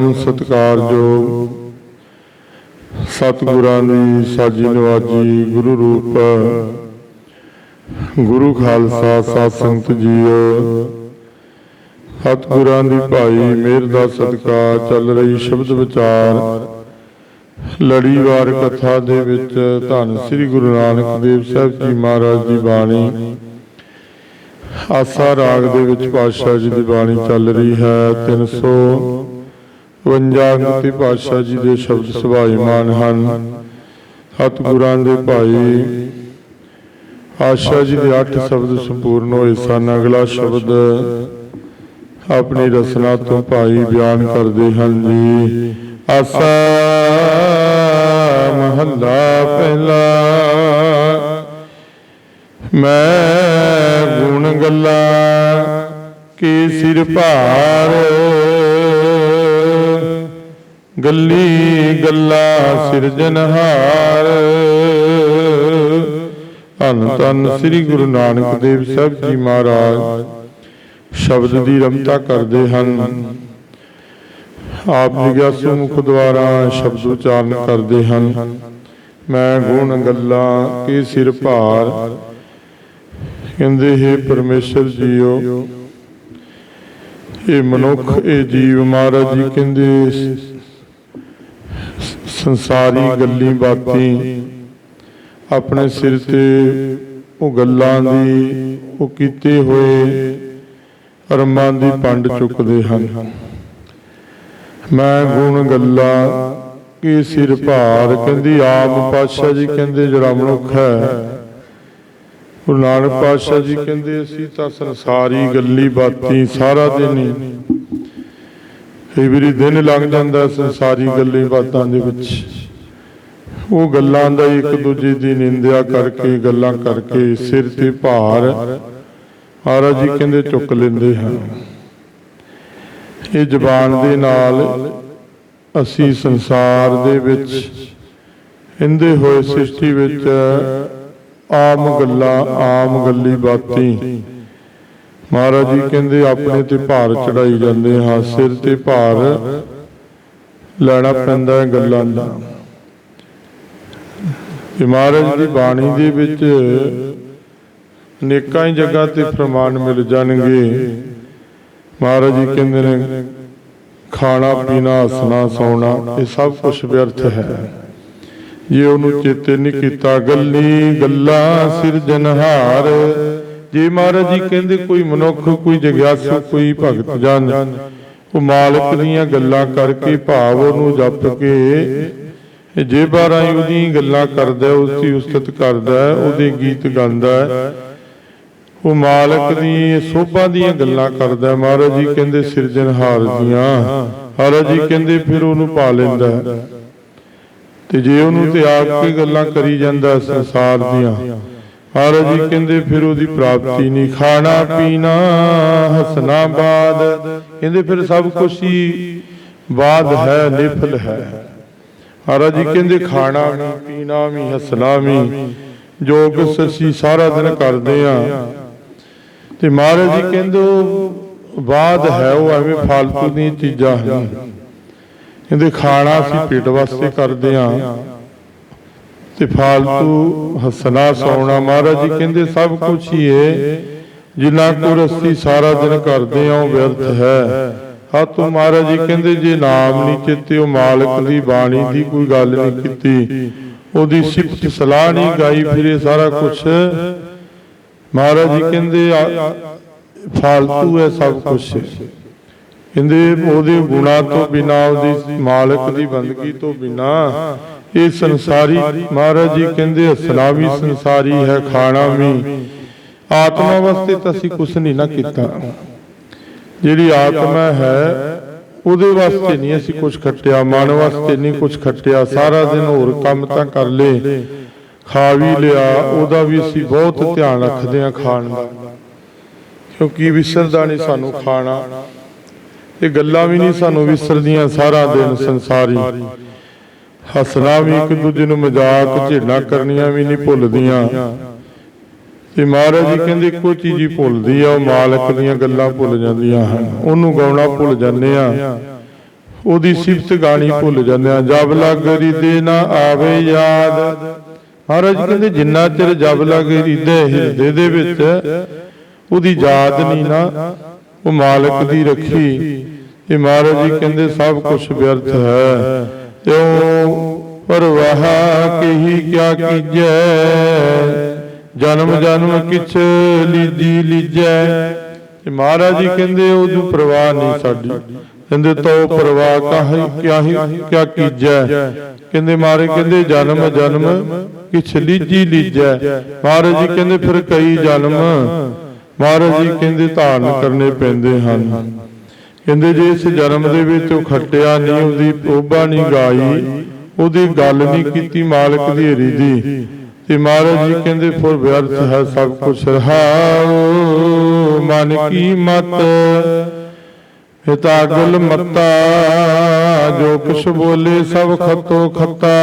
ਪਰਮ ਸਤਿਕਾਰਯੋਗ ਸਤਿਗੁਰਾਂ ਦੀ ਸਾਜੀ ਨਵਾਜੀ ਗੁਰੂ ਰੂਪ। ਗੁਰੂ ਖਾਲਸਾ ਸਾਧ ਸੰਗਤ ਜੀਓ। ਸਤਿਗੁਰਾਂ ਦੀ ਭਾਈ ਮਿਹਰ ਦਾ ਸਦਕਾ ਚੱਲ ਰਹੀ ਸ਼ਬਦ ਵਿਚਾਰ। ਲੜੀਵਾਰ ਕਥਾ ਦੇ ਵਿੱਚ ਧੰਨ ਸ੍ਰੀ ਗੁਰੂ ਨਾਨਕ ਦੇਵ ਸਾਹਿਬ ਜੀ ਮਹਾਰਾਜ ਦੀ ਬਾਣੀ। ਆਸਾ ਰਾਗ ਦੇ ਵਿੱਚ ਪਾਤਸ਼ਾਹ ਜੀ ਦੀ ਬਾਣੀ ਚੱਲ ਰਹੀ ਹੈ 352 ਅੰਗਤੀ ਪਾਤਸ਼ਾਹ ਜੀ ਦੇ ਸ਼ਬਦ ਸੁਭਾਈਮਾਨ ਹਨ। ਸਤਿਗੁਰਾਂ ਦੇ ਭਾਈ ਆਸ਼ਾ ਜੀ ਦੇ 8 ਸ਼ਬਦ ਸੰਪੂਰਨ ਹੋਏ ਸਨ। ਅਗਲਾ ਸ਼ਬਦ ਆਪਣੀ ਰਸਨਾ ਤੋਂ ਭਾਈ ਬਿਆਨ ਕਰਦੇ ਹਨ ਜੀ। ਆਸਾ ਮਹੱਲਾ ਪਹਿਲਾ, ਮੈਂ ਗੁਣ ਗੱਲਾਂ ਕੀ ਸਿਰ ਭਾਰ? ਗੱਲੀ ਗੱਲਾ ਸਿਰਜਨਹਾਰ ਧੰਨ ਧੰਨ ਸ੍ਰੀ ਗੁਰੂ ਨਾਨਕ ਦੇਵ ਸਾਹਿਬ ਜੀ ਮਹਾਰਾਜ। ਸ਼ਬਦ ਦੀ ਰਮਤਾ ਕਰਦੇ ਹਨ। ਆਪ ਜਿਗਿਆਸੂ ਮੁਖ ਦੁਆਰਾ ਸ਼ਬਦ ਉਚਾਰਨ ਕਰਦੇ ਹਨ। ਮੈਂ ਗੁਣ ਗੱਲਾਂ ਕੀ ਸਿਰ ਭਾਰ। ਕਹਿੰਦੇ, ਹੈ ਪਰਮੇਸ਼ਰ ਜੀਓ, ਇਹ ਮਨੁੱਖ, ਇਹ ਜੀਵ ਮਹਾਰਾਜ ਜੀ ਕਹਿੰਦੇ ਸੰਸਾਰੀ ਗੱਲੀ ਬਾਤੀ ਆਪਣੇ ਸਿਰ ਤੇ, ਉਹ ਗੱਲਾਂ ਦੀ ਉਹ ਕੀਤੇ ਹੋਏ ਰਮਾਂ ਦੀ ਪੰਡ ਚੁੱਕਦੇ ਹਨ। ਮੈਂ ਗੁਣ ਗੱਲਾਂ ਕੀ ਸਿਰ ਭਾਰ? ਕਹਿੰਦੀ, ਆਪ ਪਾਤਸ਼ਾਹ ਜੀ ਕਹਿੰਦੇ, ਜਿਹੜਾ ਮਨੁੱਖ ਹੈ, ਗੁਰੂ ਨਾਨਕ ਪਾਤਸ਼ਾਹ ਜੀ ਕਹਿੰਦੇ, ਅਸੀਂ ਤਾਂ ਸੰਸਾਰੀ ਗੱਲੀ ਬਾਤੀ ਸਾਰਾ ਦਿਨ ਹੀ ਕਈ ਵਾਰੀ ਦਿਨ ਲੰਘ ਜਾਂਦਾ ਸੰਸਾਰੀ ਗੱਲੀ ਬਾਤਾਂ ਦੇ ਵਿੱਚ। ਉਹ ਗੱਲਾਂ ਦਾ ਇੱਕ ਦੂਜੇ ਦੀ ਨਿੰਦਿਆ ਕਰਕੇ, ਗੱਲਾਂ ਕਰਕੇ ਸਿਰ ਤੇ ਭਾਰ ਮਹਾਰਾਜ ਜੀ ਕਹਿੰਦੇ ਚੁੱਕ ਲੈਂਦੇ ਹਨ ਇਹ ਜ਼ਬਾਨ ਦੇ ਨਾਲ ਅਸੀਂ ਸੰਸਾਰ ਦੇ ਵਿੱਚ ਇੰਦੇ ਹੋਏ ਸ੍ਰਿਸ਼ਟੀ ਵਿੱਚ ਆਮ ਗੱਲਾਂ, ਆਮ ਗੱਲੀ ਬਾਤੀ ਮਹਾਰਾਜ ਜੀ ਕਹਿੰਦੇ, ਆਪਣੇ ਤੇ ਭਾਰ ਚੜਾਈ ਜਾਂਦੇ ਹਾਂ, ਸਿਰ ਤੇ ਭਾਰ ਲੈਣਾ ਪੈਂਦਾ ਹੈ ਗੱਲਾਂ ਦਾ। ਮਹਾਰਾਜ ਦੀ ਬਾਣੀ ਦੇ ਵਿੱਚ ਅਨੇਕਾਂ ਹੀ ਜਗ੍ਹਾ ਤੇ ਪ੍ਰਮਾਣ ਮਿਲ ਜਾਣਗੇ। ਮਹਾਰਾਜ ਜੀ ਕਹਿੰਦੇ ਨੇ, ਖਾਣਾ, ਪੀਣਾ, ਹੱਸਣਾ, ਸੌਣਾ, ਇਹ ਸਭ ਕੁਝ ਵਿਅਰਥ ਹੈ। ਜੇ ਉਹਨੂੰ ਚੇਤੇ ਨਹੀਂ ਕੀਤਾ, ਗੱਲੀ ਗੱਲਾਂ ਸਿਰਜਨਹਾਰ ਜੇ ਮਹਾਰਾਜ ਜੀ ਕਹਿੰਦੇ ਕੋਈ ਮਨੁੱਖ, ਕੋਈ ਜਗਿਆਸੂ, ਕੋਈ ਭਗਤ ਜਨ, ਉਹ ਮਾਲਕ ਦੀਆਂ ਗੱਲਾਂ ਕਰਕੇ ਭਾਵ ਉਹਨੂੰ ਜਪ ਕੇ ਜੇ ਬਾਰਾਂ ਉਹਦੀ ਗੱਲਾਂ ਕਰਦਾ, ਉਸ ਦੀ ਉਸਤਤ ਕਰਦਾ, ਉਹਦੇ ਗੀਤ ਗਾਉਂਦਾ, ਉਹ ਮਾਲਕ ਦੀ ਸੋਭਾ ਦੀਆਂ ਗੱਲਾਂ ਕਰਦਾ, ਮਹਾਰਾਜ ਜੀ ਕਹਿੰਦੇ ਸਿਰਜਣਹਾਰ ਦੀਆਂ ਮਹਾਰਾਜ ਜੀ ਕਹਿੰਦੇ ਫਿਰ ਉਹਨੂੰ ਪਾ ਲੈਂਦਾ। ਤੇ ਜੇ ਉਹਨੂੰ ਤੇ ਆਪ ਕੇ ਗੱਲਾਂ ਕਰੀ ਜਾਂਦਾ ਸੰਸਾਰ ਦੀਆਂ ਮਹਾਰਾਜ ਜੀ ਕਹਿੰਦੇ, ਫਿਰ ਉਹਦੀ ਪ੍ਰਾਪਤੀ ਨਹੀਂ। ਖਾਣਾ, ਪੀਣਾ ਹਸਨਾ ਬਾਦ। ਕਹਿੰਦੇ, ਫਿਰ ਸਭ ਕੁਝ ਹੀ ਬਾਦ ਹੈ, ਨਿਫਲ ਹੈ। ਮਹਾਰਾਜ ਜੀ ਕਹਿੰਦੇ, ਖਾਣਾ ਵੀ, ਪੀਣਾ ਵੀ, ਹਸਣਾ ਵੀ, ਜੋ ਕੁਛ ਅਸੀਂ ਸਾਰਾ ਦਿਨ ਕਰਦੇ ਆ ਤੇ ਮਹਾਰਾਜ ਜੀ ਕਹਿੰਦੇ, ਉਹ ਬਾਦ ਹੈ, ਉਹ ਐਵੇਂ ਫालतू ਦੀਆਂ ਚੀਜ਼ਾਂ ਹਨ। ਕਹਿੰਦੇ, ਖਾਣਾ ਅਸੀਂ ਪੇਟ ਵਾਸਤੇ ਕਰਦੇ ਆ ਤੇ ਫਾਲਤੂ ਹਸਨਾ ਸੌਣਾ, ਮਹਾਰਾਜ ਜੀ ਕਹਿੰਦੇ ਸਭ ਕੁਝ ਹੀ ਏ। ਜਿੰਨਾ ਕੋ ਰਸਤੀ ਸਾਰਾ ਦਿਨ ਕਰਦੇ ਆਂ ਵਿਅਰਥ ਹੈ। ਹੱਥ ਮਹਾਰਾਜ ਜੀ ਕਹਿੰਦੇ ਜੇ ਨਾਮ ਨਹੀਂ ਚਿੱਤੇ ਉਹ ਮਾਲਕ ਦੀ ਬਾਣੀ ਦੀ ਕੋਈ ਗੱਲ ਨਹੀਂ ਕੀਤੀ। ਉਹਦੀ ਸਿਫਤ ਸਲਾਹ ਨਹੀਂ ਗਾਈ, ਫਿਰੇ ਸਾਰਾ ਕੁਝ ਮਹਾਰਾਜ ਜੀ ਕਹਿੰਦੇ ਫਾਲਤੂ ਹੈ ਸਭ ਕੁਝ ਕਹਿੰਦੇ ਉਹਦੇ ਗੁਣਾ ਤੋਂ ਬਿਨਾ, ਉਹਦੀ ਮਾਲਕ ਦੀ ਬੰਦਗੀ ਤੋਂ ਬਿਨਾ ਇਹ ਸੰਸਾਰੀ ਮਹਾਰਾਜ ਜੀ ਕਹਿੰਦੇ ਹੱਸਣਾ ਵੀ ਸੰਸਾਰੀ ਹੈ, ਖਾਣਾ ਵੀ। ਆਤਮਾ ਵਾਸਤੇ ਤਾਂ ਅਸੀਂ ਕੁਝ ਨਹੀਂ ਨਾ ਕੀਤਾ। ਜਿਹੜੀ ਆਤਮਾ ਹੈ, ਉਹਦੇ ਵਾਸਤੇ ਨਹੀਂ ਅਸੀਂ ਕੁਝ ਖੱਟਿਆ, ਮਨ ਵਾਸਤੇ ਨਹੀਂ ਕੁਝ ਖੱਟਿਆ, ਸਾਰਾ ਦਿਨ ਹੋਰ ਕੰਮ ਤਾਂ ਕਰ ਲੇ। ਖਾ ਵੀ ਲਿਆ, ਉਹਦਾ ਵੀ ਅਸੀਂ ਬਹੁਤ ਧਿਆਨ ਰੱਖਦੇ ਆ ਖਾਣ ਦਾ। ਕਿਉਂਕਿ ਵਿਸਰਦਾ ਨਹੀਂ ਸਾਨੂੰ ਖਾਣਾ। ਇਹ ਗੱਲਾਂ ਵੀ ਨਹੀਂ ਸਾਨੂੰ ਵਿਸਰਦੀਆਂ ਸਾਰਾ ਦਿਨ ਸੰਸਾਰੀ। ਹੱਸਣਾ ਵੀ ਇੱਕ ਦੂਜੇ ਨੂੰ ਮਜ਼ਾਕ ਝੇੜਾਂ ਕਰਨੀਆਂ ਵੀ ਨਹੀਂ ਭੁੱਲਦੀਆਂ। ਤੇ ਮਹਾਰਾਜ ਜੀ ਕਹਿੰਦੇ ਇੱਕੋ ਚੀਜ਼ ਹੀ ਭੁੱਲਦੀ ਆ, ਉਹ ਮਾਲਕ ਦੀਆਂ ਗੱਲਾਂ ਭੁੱਲ ਜਾਂਦੀਆਂ ਹਨ। ਉਹਨੂੰ ਗਾਉਣਾ ਭੁੱਲ ਜਾਂਦੇ ਆ। ਉਹਦੀ ਸਿਫਤ ਗਾਣੀ ਭੁੱਲ ਜਾਂਦੇ ਆ। ਜਬ ਲਗ ਰਿਦੇ ਨਾ ਆਵੇ ਯਾਦ। ਮਹਾਰਾਜ ਕਹਿੰਦੇ ਜਿੰਨਾ ਚਿਰ ਜਬ ਲਗ ਰਿਦੇ ਹਿਰਦੇ ਦੇ ਵਿੱਚ, ਉਹਦੀ ਯਾਦ ਨਹੀਂ ਨਾ, ਉਹ ਮਾਲਕ ਦੀ ਰੱਖੀ। ਇਹ ਮਹਾਰਾਜ ਜੀ ਕਹਿੰਦੇ ਸਭ ਕੁਝ ਵਿਅਰਥ ਹੈ। ਕਿਉ? ਪਰਵਾਹ ਕਹੀ ਕਿਆ ਕੀਜੈ? ਜਨਮ ਜਨਮ ਕਿਛ ਲੀਜੀ ਲੀਜੈ ਤੇ ਮਹਾਰਾਜ ਜੀ ਕਹਿੰਦੇ ਉਹ ਜੋ ਨਹੀਂ ਸਾਡੀ। ਕਹਿੰਦੇ, ਤੋ ਪ੍ਰਵਾਹ ਕਾਹੀ ਕਿਆ ਹੀ ਕਿਆ ਕੀਜੈ? ਕਹਿੰਦੇ ਮਾਰੇ ਕਹਿੰਦੇ, ਜਨਮ ਜਨਮ ਕਿਛ ਲੀਜੀ ਲੀਜੈ ਮਹਾਰਾਜ ਜੀ ਕਹਿੰਦੇ, ਫਿਰ ਕਈ ਜਨਮ? ਮਹਾਰਾਜ ਜੀ ਕਹਿੰਦੇ, ਧਾਰਨ ਕਰਨੇ ਪੈਂਦੇ ਹਨ। ਕਹਿੰਦੇ ਜੇ ਇਸ ਜਨਮ ਦੇ ਵਿੱਚ ਉਹ ਖੱਟਿਆ ਨਹੀਂ, ਉਹਦੀ ਪ੍ਰੋਭਾ ਨਹੀਂ ਗਾਈ, ਉਹਦੀ ਗੱਲ ਨਹੀਂ ਕੀਤੀ ਮਾਲਕ ਦੀ ਹਰੀ ਦੀ। ਤੇ ਮਹਾਰਾਜ ਜੀ ਕਹਿੰਦੇ, ਫਿਰ ਵਿਅਰਥ ਹੈ ਸਭ ਕੁਝ ਰਹਾਉ, ਮਨ ਕੀ ਮਤ? ਹਿਤਾ ਗੁਲ ਮੱਤਾ, ਜੋ ਕੁਛ ਬੋਲੇ ਸਭ ਖਤੋ ਖੱਤਾ।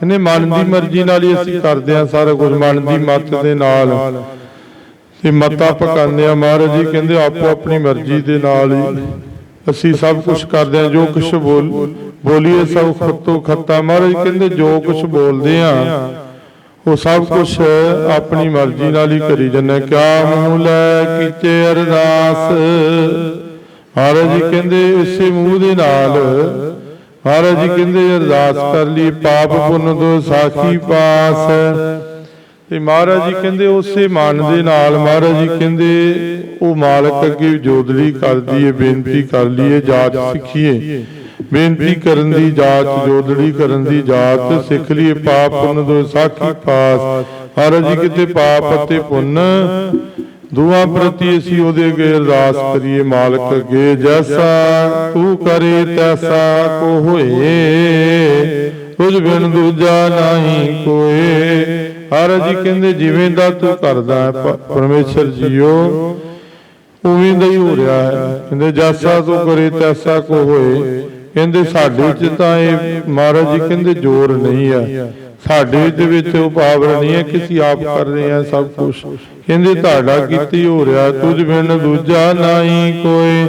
ਕਹਿੰਦੇ, ਮਨ ਦੀ ਮਰਜ਼ੀ ਨਾਲ ਹੀ ਅਸੀਂ ਕਰਦੇ ਆ ਸਾਰਾ ਕੁਝ ਮਨ ਦੀ ਮਤ ਦੇ ਨਾਲ। ਤੇ ਮਤਾ ਪਕਾਉਂਦੇ ਆ ਮਹਾਰਾਜ ਜੀ, ਕਹਿੰਦੇ, ਆਪੋ ਆਪਣੀ ਮਰਜ਼ੀ ਦੇ ਨਾਲ ਹੀ। ਅਸੀਂ ਸਭ ਕੁਝ ਕਰਦੇ ਆ ਜੋ ਕੁਝ ਬੋਲ ਬੋਲੀਏ ਸਭ ਖੱਤੋ ਖੱਤਾ। ਮਹਾਰਾਜ ਕਹਿੰਦੇ ਜੋ ਕੁਝ ਬੋਲਦੇ ਆ ਉਹ ਸਭ ਕੁਝ ਆਪਣੀ ਮਰਜ਼ੀ ਨਾਲ ਹੀ ਕਰੀ ਜੰਨਾ ਕਿਆ ਮੂੰਹ ਲੈ ਕੀਤੇ ਅਰਦਾਸ। ਮਹਾਰਾਜ ਜੀ ਕਹਿੰਦੇ ਇਸੇ ਮੂੰਹ ਦੇ ਨਾਲ। ਮਹਾਰਾਜ ਜੀ ਕਹਿੰਦੇ ਅਰਦਾਸ ਕਰ ਲਈ ਪਾਪ ਪੁੰਨ ਦੋ ਸਾਖੀ ਪਾਸ। ਤੇ ਮਹਾਰਾਜ ਜੀ ਕਹਿੰਦੇ ਉਸੇ ਮਨ ਦੇ ਨਾਲ ਮਹਾਰਾਜ ਜੀ ਕਹਿੰਦੇ, ਉਹ ਮਾਲਕ ਅੱਗੇ ਜੋਦੜੀ ਕਰਦੀ ਏ ਬੇਨਤੀ ਕਰ ਲਈਏ ਜਾਚ ਸਿੱਖੀਏ। ਬੇਨਤੀ ਕਰਨ ਦੀ ਜਾਚ ਜੋਦੜੀ ਕਰਨ ਦੀ ਜਾਚ ਸਿੱਖ ਲਈਏ, ਪਾਪ ਪੁੰਨ ਦੋ ਸਾਖੀ ਪਾਸ। ਮਹਾਰਾਜ ਜੀ ਕਿਤੇ ਪਾਪ ਅਤੇ ਪੁੰਨ, ਦੋਵਾਂ ਪ੍ਰਤੀ ਅਸੀਂ ਉਹਦੇ ਅੱਗੇ ਅਰਦਾਸ ਕਰੀਏ, ਮਾਲਕ ਅੱਗੇ, ਜੈਸਾ ਤੂੰ ਕਰੇ ਤੈਸਾ ਕੋ ਹੋਏ ਤੁਝ ਬਿਨ ਦੂਜਾ ਨਹੀਂ ਕੋਏ। ਹਰ ਜੀ ਕਹਿੰਦੇ ਜਿਵੇਂ ਦਾ ਤੂੰ ਕਰਦਾ ਹੈ ਪਰਮੇਸ਼ਰ ਜੀਓ। ਉਵੇਂ ਦਾ ਹੀ ਹੋ ਰਿਹਾ ਹੈ। ਕਹਿੰਦੇ ਜੈਸਾ ਤੂੰ ਕਰੇ ਤੈਸਾ ਕੋ ਹੋਏ। ਕਹਿੰਦੇ ਸਾਡੇ ਚ ਤਾਂ ਇਹ ਮਹਾਰਾਜ ਜੀ ਕਹਿੰਦੇ ਜ਼ੋਰ ਨਹੀਂ ਆ ਸਾਡੇ ਦੇ ਵਿੱਚ ਉਹ ਪਾਵਰ ਨਹੀਂ ਹੈ ਕਿ ਅਸੀਂ ਆਪ ਕਰ ਰਹੇ ਹਾਂ ਸਭ ਕੁਝ ਕਹਿੰਦੇ ਤੁਹਾਡਾ ਕੀਤੀ ਹੋ ਰਿਹਾ ਤੁਝ ਬਿਨ ਦੂਜਾ ਨਹੀਂ ਕੋਈ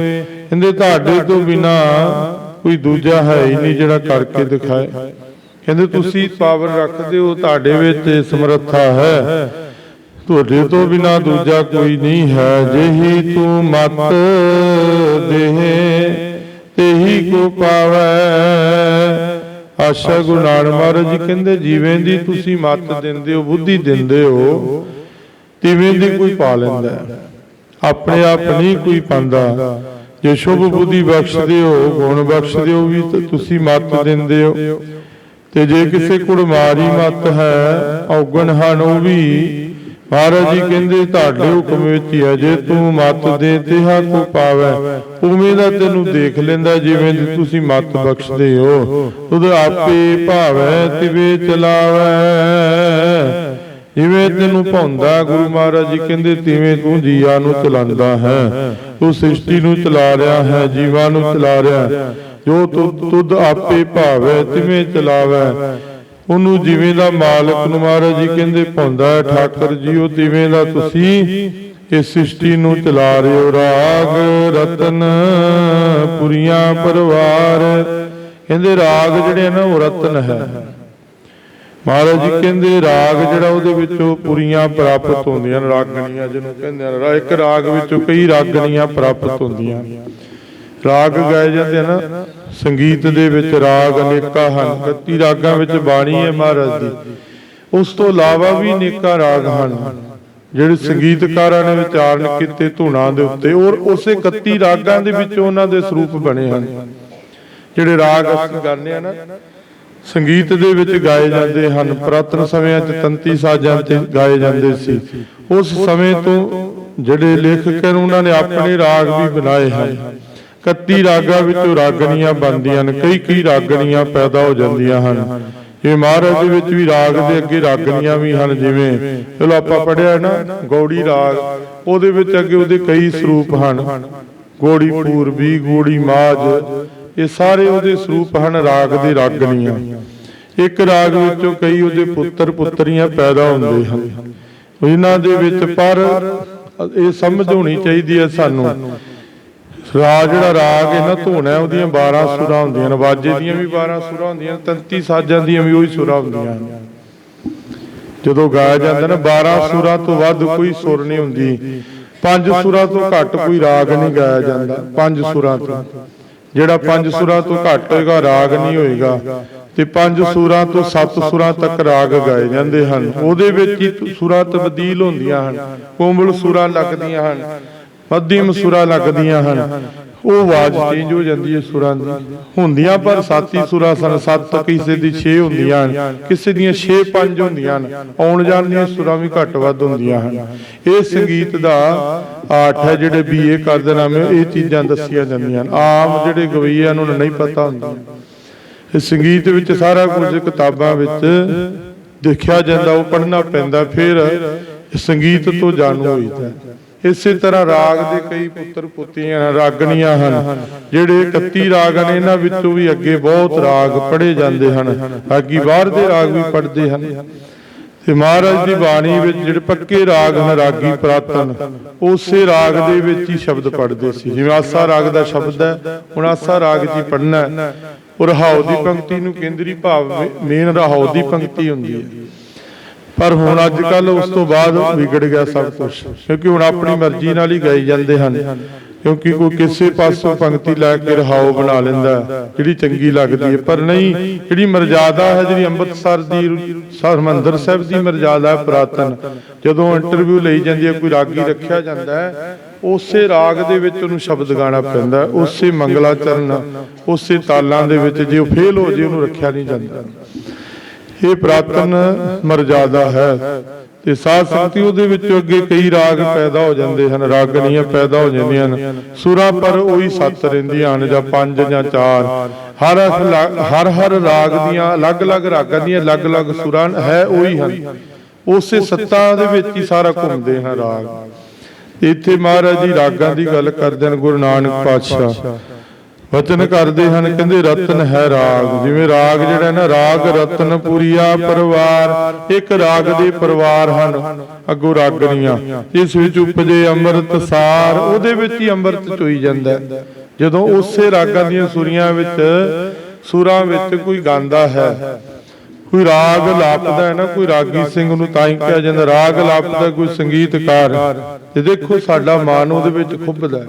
ਕਹਿੰਦੇ ਤੁਹਾਡੇ ਤੋਂ ਬਿਨਾ ਕੋਈ ਦੂਜਾ ਹੈ ਹੀ ਨਹੀਂ ਜਿਹੜਾ ਕਰਕੇ ਦਿਖਾਏ। ਕਹਿੰਦੇ ਤੁਸੀਂ ਪਾਵਰ ਰੱਖਦੇ ਹੋ ਤੁਹਾਡੇ ਵਿੱਚ ਸਮਰੱਥਾ ਹੈ। ਤੁਹਾਡੇ ਤੋਂ ਬਿਨਾ ਦੂਜਾ ਕੋਈ ਨਹੀਂ ਹੈ। ਜਿਹੀ ਤੂੰ ਮਤ ਦੇਹ ਤੇਹੀ ਕੋ ਪਾਵੈ। ਆਸ਼ਾ ਗੁਰੂ ਨਾਨਕ ਮਹਾਰਾਜ ਜੀ ਕਹਿੰਦੇ ਜਿਵੇਂ ਦੀ ਤੁਸੀਂ ਮਤ ਦਿੰਦੇ ਹੋ ਬੁੱਧੀ ਦਿੰਦੇ ਹੋ। ਤਿਵੇਂ ਦੀ ਕੋਈ ਪਾ ਲੈਂਦਾ। ਆਪਣੇ ਆਪ ਨਹੀਂ ਕੋਈ ਪਾਉਂਦਾ। ਜੇ ਸ਼ੁਭ ਬੁੱਧੀ ਬਖਸ਼ਦੇ ਹੋ ਗੁਣ ਬਖਸ਼ਦੇ ਹੋ ਵੀ ਤਾਂ ਤੁਸੀਂ ਮਤ ਦਿੰਦੇ ਹੋ। ਤੇ ਜੇ ਕਿਸੇ ਕੋਲ ਮਾਰੀ ਮਤ ਹੈ ਔਗਣ ਹਨ ਉਹ ਵੀ। ਮਹਾਰਾਜ ਜੀ ਕਹਿੰਦੇ ਤੁਹਾਡੇ ਹੁਕਮ ਵਿੱਚ ਹੀ ਹੈ ਜੇ ਤੂੰ ਮਤ ਦੇ ਤੇ ਹਾ ਕੋ ਪਾਵੈ ਉਵੇਂ ਦਾ ਤੈਨੂੰ ਦੇਖ ਲੈਂਦਾ ਜਿਵੇਂ ਦੀ ਤੁਸੀਂ ਮਤ ਬਖਸ਼ਦੇ ਹੋ। ਤੁਧ ਆਪੇ ਭਾਵੈ ਤਿਵੇਂ ਚਲਾਵੈ। ਜਿਵੇਂ ਤੈਨੂੰ ਭਾਉਂਦਾ ਗੁਰੂ ਮਹਾਰਾਜ ਜੀ ਕਹਿੰਦੇ ਤਿਵੇਂ ਤੂੰ ਜੀਵਾਂ ਨੂੰ ਚਲਾਉਂਦਾ ਹੈ। ਤੂੰ ਸ੍ਰਿਸ਼ਟੀ ਨੂੰ ਚਲਾ ਰਿਹਾ ਹੈ ਜੀਵਾਂ ਨੂੰ ਚਲਾ ਰਿਹਾ ਹੈ। ਜੋ ਤੁਧ ਆਪੇ ਭਾਵੈ ਤਿਵੇਂ ਚਲਾਵੈ। ਉਹਨੂੰ ਜਿਵੇਂ ਦਾ ਮਾਲਕ ਨੂੰ ਮਹਾਰਾਜ ਜੀ ਕਹਿੰਦੇ ਭਾਉਂਦਾ ਹੈ, ਠਾਕਰ ਜੀਓ, ਤਿਵੇਂ ਦਾ ਤੁਸੀਂ ਇਸ ਸ੍ਰਿਸ਼ਟੀ ਨੂੰ ਚਲਾ ਰਹੇ ਹੋ। ਰਾਗ ਰਤਨ ਪੁਰੀਆਂ ਪਰਵਾਰ। ਕਹਿੰਦੇ ਰਾਗ ਜਿਹੜੇ ਨਾ, ਉਹ ਰਤਨ ਹੈ। ਮਹਾਰਾਜ ਜੀ ਕਹਿੰਦੇ ਰਾਗ ਜਿਹੜਾ ਉਹਦੇ ਵਿੱਚੋਂ ਪੁਰੀਆਂ ਪ੍ਰਾਪਤ ਹੁੰਦੀਆਂ ਰਾਗਣੀਆਂ ਜਿਹਨੂੰ ਕਹਿੰਦੇ ਆ। ਇੱਕ ਰਾਗ ਵਿੱਚੋਂ ਕਈ ਰਾਗਣੀਆਂ ਪ੍ਰਾਪਤ ਹੁੰਦੀਆਂ। ਰਾਗ ਗਾਏ ਜਾਂਦੇ ਆ ਨਾ, ਸੰਗੀਤ ਦੇ ਵਿੱਚ ਰਾਗ ਅਨੇਕਾਂ ਹਨ 31 ਰਾਗਾਂ ਵਿੱਚ ਬਾਣੀ ਹੈ ਮਹਾਰਾਜ ਦੀ। ਉਸ ਤੋਂ ਇਲਾਵਾ ਵੀ ਅਨੇਕਾਂ ਰਾਗ ਹਨ, ਜਿਹੜੇ ਸੰਗੀਤਕਾਰਾਂ ਨੇ ਵਿਚਾਰਨ ਕੀਤੇ ਧੁਨਾਂ ਦੇ ਉੱਤੇ, ਔਰ ਉਸੇ 31 ਰਾਗਾਂ ਦੇ ਵਿੱਚ ਉਹਨਾਂ ਦੇ ਸਰੂਪ ਬਣੇ ਹਨ। ਜਿਹੜੇ ਰਾਗ ਅਸੀਂ ਗਾਉਂਦੇ ਆ ਨਾ, ਸੰਗੀਤ ਦੇ ਵਿੱਚ ਗਾਏ ਜਾਂਦੇ ਹਨ, ਪ੍ਰਾਤਨ ਸਮਿਆਂ 'ਚ ਤੰਤੀ ਸਾਜ਼ਾਂ ਤੇ ਗਾਏ ਜਾਂਦੇ ਸੀ। ਉਸ ਸਮੇਂ ਤੋਂ ਜਿਹੜੇ ਲੇਖਕ ਹਨ ਉਹਨਾਂ ਨੇ ਆਪਣੇ ਰਾਗ ਵੀ ਬਣਾਏ ਹਨ। 31 ਰਾਗਾਂ ਵਿੱਚੋਂ ਰਾਗਣੀਆਂ ਬਣਦੀਆਂ ਨੇ ਕਈ ਕਈ ਰਾਗਣੀਆਂ ਪੈਦਾ ਹੋ ਜਾਂਦੀਆਂ ਹਨ। ਇਹ ਮਹਾਰਾਜ ਦੇ ਵਿੱਚ ਵੀ ਰਾਗ ਦੇ ਅੱਗੇ ਰਾਗਣੀਆਂ ਵੀ ਹਨ, ਜਿਵੇਂ ਚਲੋ ਆਪਾਂ ਪੜਿਆ ਨਾ, ਗੌੜੀ ਰਾਗ, ਉਹਦੇ ਵਿੱਚ ਅੱਗੇ ਉਹਦੇ ਕਈ ਸਰੂਪ ਹਨ। ਗੋੜੀ ਪੂਰਬੀ ਗੋੜੀ ਮਾਝ, ਇਹ ਸਾਰੇ ਉਹਦੇ ਸਰੂਪ ਹਨ, ਰਾਗ ਦੇ ਰਾਗਣੀਆਂ। ਇੱਕ ਰਾਗ ਵਿੱਚੋਂ ਕਈ ਉਹਦੇ ਪੁੱਤਰ ਪੁੱਤਰੀਆਂ ਪੈਦਾ ਹੁੰਦੇ ਹਨ। ਇਹਨਾਂ ਦੇ ਵਿੱਚ ਪਰ ਇਹ ਸਮਝ ਹੋਣੀ ਚਾਹੀਦੀ ਹੈ ਸਾਨੂੰ ਰਾਗ ਜਿਹੜਾ ਰਾਗ ਇਹਨਾਂ ਧੋਣਾ ਉਹਦੀਆਂ 12 ਸੁਰਾਂ ਹੁੰਦੀਆਂ ਨੇ ਵਾਜੇ ਦੀਆਂ ਵੀ 12 ਸੁਰਾਂ ਹੁੰਦੀਆਂ ਤੰਤੀ ਸਾਜ਼ਾਂ ਦੀਆਂ ਵੀ ਉਹੀ ਸੁਰਾਂ ਹੁੰਦੀਆਂ ਜਦੋਂ ਗਾਇਆ ਜਾਂਦਾ ਨਾ 12 ਸੁਰਾਂ ਤੋਂ ਵੱਧ ਕੋਈ ਸੁਰ ਨਹੀਂ ਹੁੰਦੀ। ਪੰਜ ਸੁਰਾਂ ਤੋਂ ਘੱਟ ਕੋਈ ਰਾਗ ਨਹੀਂ ਗਾਇਆ ਜਾਂਦਾ। ਪੰਜ ਸੁਰਾਂ ਤੋਂ। ਜਿਹੜਾ ਪੰਜ ਸੁਰਾਂ ਤੋਂ ਘੱਟ ਹੋਏਗਾ ਰਾਗ ਨਹੀਂ ਹੋਏਗਾ। ਤੇ ਪੰਜ ਸੁਰਾਂ ਤੋਂ ਸੱਤ ਸੁਰਾਂ ਤੱਕ ਰਾਗ ਗਾਏ ਜਾਂਦੇ ਹਨ। ਉਹਦੇ ਵਿੱਚ ਹੀ ਸੁਰਾਂ ਤਬਦੀਲ ਹੁੰਦੀਆਂ ਹਨ। ਕੋਮਲ ਸੁਰਾਂ ਲੱਗਦੀਆਂ ਹਨ। ਮੱਧਮ ਸੁਰਾਂ ਲੱਗਦੀਆਂ ਹਨ। ਉਹ ਆਵਾਜ਼ ਚੇਂਜ ਹੋ ਜਾਂਦੀ ਹੈ ਸੁਰਾਂ ਦੀ। ਹੁੰਦੀਆਂ ਪਰ ਸਾਤੀ ਸੁਰਾਂ ਸਨ। ਸੱਤ ਕਿਸੇ ਦੀ 6 ਹੁੰਦੀਆਂ ਹਨ। ਕਿਸੇ ਦੀਆਂ 6 5 ਹੁੰਦੀਆਂ ਹਨ। ਆਉਣ ਜਾਣ ਦੀਆਂ ਸੁਰਾਂ ਵੀ ਘੱਟ ਵੱਧ ਹੁੰਦੀਆਂ ਹਨ। ਇਹ ਸੰਗੀਤ ਦਾ ਆਠ ਹੈ ਜਿਹੜੇ ਬੀਏ ਕਰਦੇ ਨਾਮੇ ਇਹ ਚੀਜ਼ਾਂ ਦੱਸੀਆਂ ਜਾਂਦੀਆਂ ਹਨ। ਆਮ ਜਿਹੜੇ ਗਵਈਆਂ ਨੂੰ ਨਹੀਂ ਪਤਾ ਹੁੰਦਾ। ਇਹ ਸੰਗੀਤ ਵਿੱਚ ਸਾਰਾ ਕੁਝ ਕਿਤਾਬਾਂ ਵਿੱਚ ਦੇਖਿਆ ਜਾਂਦਾ, ਉਹ ਪੜ੍ਹਨਾ ਪੈਂਦਾ, ਫਿਰ ਸੰਗੀਤ ਤੋਂ ਜਾਣੂ ਹੋਈਦਾ। ਇਸੇ ਤਰ੍ਹਾਂ ਰਾਗ ਦੇ ਕਈ ਪੁੱਤਰ ਪੁੱਤੀਆਂ ਰਾਗਣੀਆਂ ਹਨ, ਜਿਹੜੇ 31 ਰਾਗ ਨੇ ਇਹਨਾਂ ਵਿੱਚੋਂ ਵੀ ਅੱਗੇ ਬਹੁਤ ਰਾਗ ਪੜ੍ਹੇ ਜਾਂਦੇ ਹਨ, ਬਾਕੀ ਬਾਹਰ ਦੇ ਰਾਗ ਵੀ ਪੜ੍ਹਦੇ ਹਨ। ਤੇ ਮਹਾਰਾਜ ਦੀ ਬਾਣੀ ਵਿੱਚ ਜਿਹੜੇ ਪੱਕੇ ਰਾਗ ਹਨ, ਰਾਗੀ ਪ੍ਰਾਤਨ, ਉਸੇ ਰਾਗ ਦੇ ਵਿੱਚ ਹੀ ਸ਼ਬਦ ਪੜ੍ਹਦੇ ਸੀ। ਜਿਵੇਂ ਆਸਾ ਰਾਗ ਦਾ ਸ਼ਬਦ ਹੈ, ਹੁਣ ਆਸਾ ਰਾਗ 'ਚ ਹੀ ਹੈ, ਉਹ ਰਹਾਉ ਦੀ ਪੰਕਤੀ ਨੂੰ ਕੇਂਦਰੀ ਭਾਵ ਮੇਨ ਰਹਾਉ ਦੀ ਪੰਕਤੀ ਹੁੰਦੀ ਹੈ। ਪਰ ਹੁਣ ਅੱਜ ਕੱਲ ਉਸ ਤੋਂ ਬਾਅਦ ਵਿਗੜ ਗਿਆ ਸਭ ਕੁਝ ਕਿਉਂਕਿ ਹੁਣ ਆਪਣੀ ਮਰਜ਼ੀ ਨਾਲ ਹੀ ਗਾਈ ਜਾਂਦੇ ਹਨ। ਕਿਉਂਕਿ ਕੋਈ ਕਿਸੇ ਪਾਸੋਂ ਪੰਕਤੀ ਲੈ ਕੇ ਰਹਾਉ ਬਣਾ ਲੈਂਦਾ ਜਿਹੜੀ ਚੰਗੀ ਲੱਗਦੀ ਹੈ। ਪਰ ਨਹੀਂ ਜਿਹੜੀ ਮਰਜ਼ਾਦਾ ਹੈ ਜਿਹੜੀ ਅੰਮ੍ਰਿਤਸਰ ਦੀ ਹਰਿਮੰਦਰ ਸਾਹਿਬ ਦੀ ਮਰਜ਼ਾਦਾ ਹੈ ਪ੍ਰਾਤਨ ਜਦੋਂ ਇੰਟਰਵਿਊ ਲਈ ਜਾਂਦੀ ਹੈ ਕੋਈ ਰਾਗੀ ਰੱਖਿਆ ਜਾਂਦਾ ਹੈ ਉਸੇ ਰਾਗ ਦੇ ਵਿੱਚ ਉਹਨੂੰ ਸ਼ਬਦ ਗਾਣਾ ਪੈਂਦਾ ਉਸੇ ਮੰਗਲਾਚਰਨ ਉਸੇ ਤਾਲਾਂ ਦੇ ਵਿੱਚ ਜੇ ਉਹ ਫੇਲ ਹੋ ਜੇ ਉਹਨੂੰ ਰੱਖਿਆ ਨਹੀਂ ਜਾਂਦਾ। ਇਹ ਪ੍ਰਾਤਨ ਮਰਜ਼ਾਦਾ ਹੈ। ਤੇ ਸਾਧ ਸੰਗਤੀ ਉਹਦੇ ਵਿੱਚ ਅੱਗੇ ਕਈ ਰਾਗ ਪੈਦਾ ਹੋ ਜਾਂਦੇ ਹਨ, ਰਾਗਣੀਆਂ ਪੈਦਾ ਹੋ ਜਾਂਦੀਆਂ ਹਨ। ਸੁਰਾਂ ਪਰ ਉਹੀ ਸੱਤ ਰਹਿੰਦੀਆਂ ਹਨ, ਜਾਂ ਪੰਜ ਜਾਂ ਚਾਰ। ਹਰ ਹਰ ਹਰ ਰਾਗ ਦੀਆਂ ਅਲੱਗ-ਅਲੱਗ ਰਾਗਾਂ ਦੀਆਂ ਅਲੱਗ-ਅਲੱਗ ਸੁਰਾਂ ਹੈ, ਉਹੀ ਹਨ। ਉਸੇ ਸੱਤਾ ਦੇ ਵਿੱਚ ਹੀ ਸਾਰਾ ਘੁੰਮਦੇ ਹਨ ਰਾਗ। ਇੱਥੇ ਮਹਾਰਾਜ ਜੀ ਰਾਗਾਂ ਦੀ ਗੱਲ ਕਰਦੇ ਹਨ, ਗੁਰੂ ਨਾਨਕ ਪਾਤਸ਼ਾਹ। ਵਚਨ ਕਰਦੇ ਹਨ, ਕਹਿੰਦੇ ਰਤਨ ਹੈ ਰਾਗ। ਜਿਵੇਂ ਰਾਗ ਜਿਹੜਾ ਨਾ, ਰਾਗ, ਰਤਨ, ਪੁਰੀਆ, ਪਰਿਵਾਰ, ਇੱਕ ਰਾਗ ਦੇ ਪਰਿਵਾਰ ਹਨ। ਅੱਗੋਂ ਰਾਗਣੀਆਂ ਇਸ ਵਿੱਚ ਉਪਜੇ ਅੰਮ੍ਰਿਤ ਸਾਰ, ਉਹਦੇ ਵਿੱਚ ਹੀ ਅੰਮ੍ਰਿਤ ਚੋਈ ਜਾਂਦਾ ਜਦੋਂ ਉਸੇ ਰਾਗਾਂ ਦੀਆਂ ਸੁਰੀਆਂ ਵਿੱਚ, ਸੁਰਾਂ ਵਿੱਚ ਕੋਈ ਗਾਉਂਦਾ ਹੈ, ਕੋਈ ਰਾਗ ਲਾਪਦਾ ਹੈ ਨਾ, ਕੋਈ ਰਾਗੀ ਸਿੰਘ ਨੂੰ ਤਾਂ ਹੀ ਕਿਹਾ ਜਾਂਦਾ, ਰਾਗ ਲਾਪਦਾ ਕੋਈ ਸੰਗੀਤਕਾਰ। ਤੇ ਦੇਖੋ ਸਾਡਾ ਮਨ ਉਹਦੇ ਵਿੱਚ ਖੁੱਭਦਾ ਹੈ।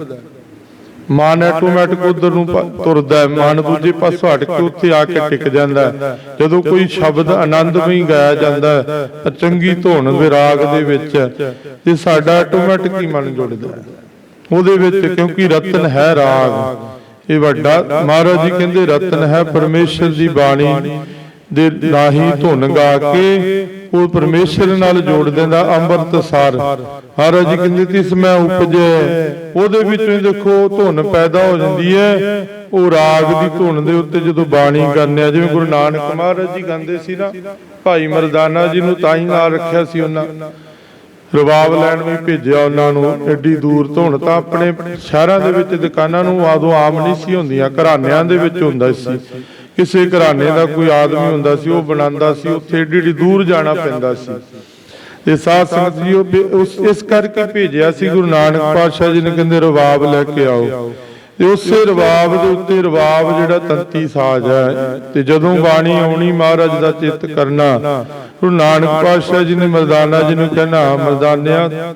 ਮਨ ਆਟੋਮੈਟਿਕ ਉਧਰ ਨੂੰ ਤੁਰਦਾ ਹੈ। ਮਨ ਦੂਜੇ ਪਾਸੋਂ ਹਟ ਕੇ ਉੱਥੇ ਆ ਕੇ ਟਿਕ ਜਾਂਦਾ ਹੈ। ਜਦੋਂ ਕੋਈ ਸ਼ਬਦ ਆਨੰਦਮਈ ਗਾਇਆ ਜਾਂਦਾ ਹੈ ਤਾਂ ਚੰਗੀ ਧੁਨ ਵਿਰਾਗ ਦੇ ਵਿੱਚ ਤੇ ਸਾਡਾ ਆਟੋਮੈਟਿਕ ਹੀ ਮਨ ਜੁੜਦਾ ਹੈ। ਉਹਦੇ ਵਿੱਚ ਕਿਉਂਕਿ ਰਤਨ ਹੈ ਰਾਗ। ਇਹ ਵੱਡਾ ਮਹਾਰਾਜ ਜੀ ਕਹਿੰਦੇ ਰਤਨ ਹੈ ਪਰਮੇਸ਼ਰ ਦੀ ਬਾਣੀ। ਦੇ ਰਾਹੀ ਧੁਨ ਗਾ ਕੇ ਉਹ ਪਰਮੇਸ਼ਰ ਨਾਲ ਜੋੜ ਦਿੰਦਾ ਅੰਮ੍ਰਿਤ ਸਾਰ। ਮਹਾਰਾਜ ਜੀ ਕਹਿੰਦੇ, ਤਿਸ ਮੈਂ ਉਪਜੇ। ਉਹਦੇ ਵਿੱਚੋਂ ਦੇਖੋ ਧੁਨ ਪੈਦਾ ਹੋ ਜਾਂਦੀ ਹੈ। ਉਹ ਰਾਗ ਦੀ ਧੁਨ ਦੇ ਉੱਤੇ ਜਦੋਂ ਬਾਣੀ ਗਾਉਂਦੇ ਆ, ਜਿਵੇਂ ਗੁਰੂ ਨਾਨਕ ਮਹਾਰਾਜ ਜੀ ਗਾਉਂਦੇ ਸੀ ਨਾ, ਭਾਈ ਮਰਦਾਨਾ ਜੀ ਨੂੰ ਤਾਂ ਹੀ ਨਾਲ ਰੱਖਿਆ ਸੀ ਉਹਨਾਂ। ਰਵਾਬ ਲੈਣ ਵੀ ਭੇਜਿਆ ਉਹਨਾਂ ਨੂੰ, ਐਡੀ ਦੂਰ ਧੁਨ ਤਾਂ ਆਪਣੇ ਸ਼ਹਿਰਾਂ ਦੇ ਵਿੱਚ, ਦੁਕਾਨਾਂ ਨੂੰ ਆਦੋਂ ਆਮ ਨਹੀਂ ਸੀ ਹੁੰਦੀਆਂ, ਘਰਾਨਿਆਂ ਦੇ ਵਿੱਚ ਹੁੰਦਾ ਸੀ। ਕਿਸੇ ਘਰਾਣੇ ਦਾ ਕੋਈ ਆਦਮੀ ਹੁੰਦਾ ਸੀ, ਉਹ ਬਣਾਉਂਦਾ ਸੀ, ਉੱਥੇ ਏਡੀ ਏਡੀ ਦੂਰ ਜਾਣਾ ਪੈਂਦਾ ਸੀ। ਤੇ ਸਾਧ ਸੰਗਤ ਜੀ, ਉਹ ਇਸ ਕਰਕੇ ਭੇਜਿਆ ਸੀ ਗੁਰੂ ਨਾਨਕ ਪਾਤਸ਼ਾਹ ਜੀ ਨੇ, ਕਹਿੰਦੇ ਰਵਾਬ ਲੈ ਕੇ ਆਓ। ਤੇ ਉਸੇ ਰਵਾਬ ਦੇ ਉੱਤੇ ਰਵਾਬ ਜਿਹੜਾ ਤੰਤੀ ਸਾਜ਼ ਹੈ, ਤੇ ਜਦੋਂ ਬਾਣੀ ਆਉਣੀ ਮਹਾਰਾਜ ਦਾ ਚਿੱਤ ਕਰਨਾ, ਗੁਰੂ ਨਾਨਕ ਪਾਤਸ਼ਾਹ ਜੀ ਨੇ ਮਰਦਾਨਾ ਜੀ ਨੂੰ ਕਹਿਣਾ ਮਰਦਾਨਿਆ,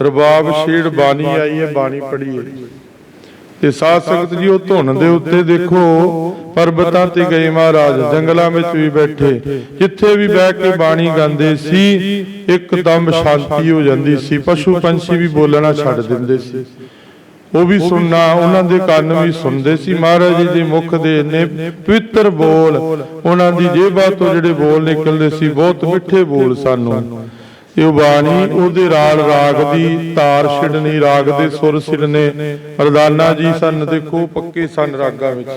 ਰਵਾਬ ਛੇੜ ਬਾਣੀ ਆਈ ਹੈ, ਬਾਣੀ ਪੜ੍ਹੀਏ। ਤੇ ਸਾਧ ਸੰਗਤ ਜੀ, ਉਹ ਧੁਨ ਦੇ ਉੱਤੇ ਦੇਖੋ ਪਰਬਤਾਂ ਤੇ ਗਏ ਮਹਾਰਾਜ ਜੰਗਲਾਂ ਵਿੱਚ ਵੀ ਬੈਠੇ। ਜਿੱਥੇ ਵੀ ਬਹਿ ਕੇ ਬਾਣੀ ਗਾਉਂਦੇ ਸੀ ਇੱਕਦਮ ਸ਼ਾਂਤੀ ਹੋ ਜਾਂਦੀ ਸੀ। ਪਸ਼ੂ ਪੰਛੀ ਵੀ ਬੋਲਣਾ ਛੱਡ ਦਿੰਦੇ ਸੀ। ਉਹ ਵੀ ਸੁਣਨਾ ਉਹਨਾਂ ਦੇ ਕੰਨ ਵੀ ਸੁਣਦੇ ਸੀ। ਮਹਾਰਾਜ ਜੀ ਦੇ ਮੁਖ ਦੇ ਇੰਨੇ ਪਵਿੱਤਰ ਬੋਲ। ਉਹਨਾਂ ਦੀ ਜੇਬਾਂ ਤੋਂ ਜਿਹੜੇ ਬੋਲ ਨਿਕਲਦੇ ਸੀ ਬਹੁਤ ਮਿੱਠੇ ਬੋਲ ਸਾਨੂੰ। ਇਹ ਬਾਣੀ ਉਹਦੇ ਰਾਲ ਰਾਗ ਦੀ ਤਾਰ ਛਿੜਨੀ ਰਾਗ ਦੇ ਸੁਰ ਛਿੜਨੇ। ਮਰਦਾਨਾ ਜੀ ਸਨ ਦੇਖੋ ਪੱਕੇ ਸਨ ਰਾਗਾਂ ਵਿੱਚ।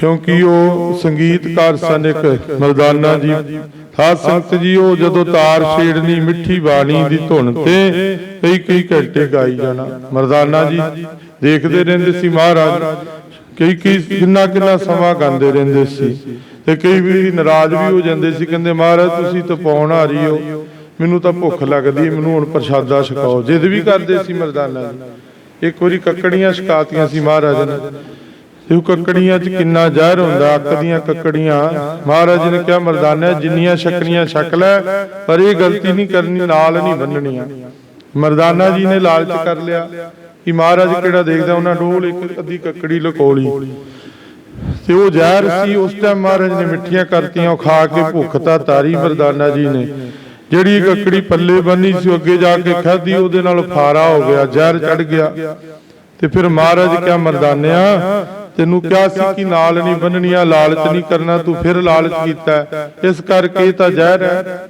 ਕਿਉਂਕਿ ਉਹ ਸੰਗੀਤਕਾਰ ਸਨ ਇੱਕ ਮਰਦਾਨਾ ਜੀ। ਸਾਧ ਸੰਗਤ ਜੀ, ਉਹ ਜਦੋਂ ਤਾਰ ਛੇੜਨੀ, ਮਿੱਠੀ ਬਾਣੀ ਦੀ ਧੁਨ ਤੇ ਕਈ ਕਈ ਘੰਟੇ ਗਾਈ ਜਾਣਾ। ਮਰਦਾਨਾ ਜੀ, ਦੇਖਦੇ ਰਹਿੰਦੇ ਸੀ ਮਹਾਰਾਜ। ਕਈ ਕਈ ਕਿੰਨਾ ਕਿੰਨਾ ਸਮਾਂ ਗਾਉਂਦੇ ਰਹਿੰਦੇ ਸੀ। ਤੇ ਕਈ ਵੀ ਨਾਰਾਜ਼ ਵੀ ਹੋ ਜਾਂਦੇ ਸੀ, ਕਹਿੰਦੇ, ਮਹਾਰਾਜ, ਤੁਸੀਂ ਤਾਂ ਆ ਰਹੀ ਹੋ। ਮੈਨੂੰ ਤਾਂ ਭੁੱਖ ਲੱਗਦੀ ਮੈਨੂੰ ਹੁਣ ਪ੍ਰਸ਼ਾਦਾ ਛਕਾਓ। ਜਿੱਦ ਵੀ ਕਰਦੇ ਸੀ ਮਰਦਾਨਾ ਜੀ। ਇੱਕ ਵਾਰੀ ਕੱਕੜੀਆਂ ਛਕਾਤੀਆਂ ਸੀ ਮਹਾਰਾਜ ਨੇ। ਤੇ ਉਹ ਕੱਕੜੀਆਂ 'ਚ ਕਿੰਨਾ ਜ਼ਹਿਰ ਹੁੰਦਾ ਅੱਕ ਦੀਆਂ ਕੱਕੜੀਆਂ। ਮਹਾਰਾਜ ਨੇ ਕਿਹਾ, ਮਰਦਾਨਾ, ਜਿੰਨੀਆਂ ਛਕਣੀਆਂ ਛਕ ਲੈ, ਪਰ ਇਹ ਗਲਤੀ ਨਹੀਂ ਕਰਨੀ, ਨਾਲ ਨਹੀਂ ਬੰਨਣੀਆਂ। ਮਰਦਾਨਾ ਜੀ ਨੇ ਲਾਲਚ ਕਰ ਲਿਆ ਕਿ ਮਹਾਰਾਜ ਕਿਹੜਾ ਦੇਖਦਾ, ਉਹਨਾਂ ਡੋਲ ਇੱਕ ਅੱਧੀ ਕੱਕੜੀ ਲਕੋਲੀ। ਤੇ ਉਹ ਜ਼ਹਿਰ ਸੀ, ਉਸ ਟਾਈਮ ਮਹਾਰਾਜ ਨੇ ਮਿੱਠੀਆਂ ਕਰਤੀਆਂ, ਉਹ ਖਾ ਕੇ ਭੁੱਖ ਤਾਂ ਤਾਰੀ ਮਰਦਾਨਾ ਜੀ ਨੇ। ਜਿਹੜੀ ਕੱਕੜੀ ਪੱਲੇ ਬੰਨੀ ਸੀ, ਉਹ ਅੱਗੇ ਜਾ ਕੇ ਖਾਧੀ ਉਹਦੇ ਨਾਲ ਫਾਰਾ ਹੋ ਗਿਆ, ਜ਼ਹਿਰ ਚੜ ਗਿਆ। ਤੇ ਫਿਰ ਮਹਾਰਾਜ ਕਿਹਾ, ਮਰਦਾਨਿਆ ਤੈਨੂੰ ਕਿਹਾ ਸੀ ਕਿ ਨਾਲ ਨਹੀਂ ਬੰਨਣੀਆਂ, ਲਾਲਚ ਨਹੀਂ ਕਰਨਾ, ਤੂੰ ਫਿਰ ਲਾਲਚ ਕੀਤਾ। ਇਸ ਕਰਕੇ ਤਾਂ ਜ਼ਹਿਰ ਹੈ।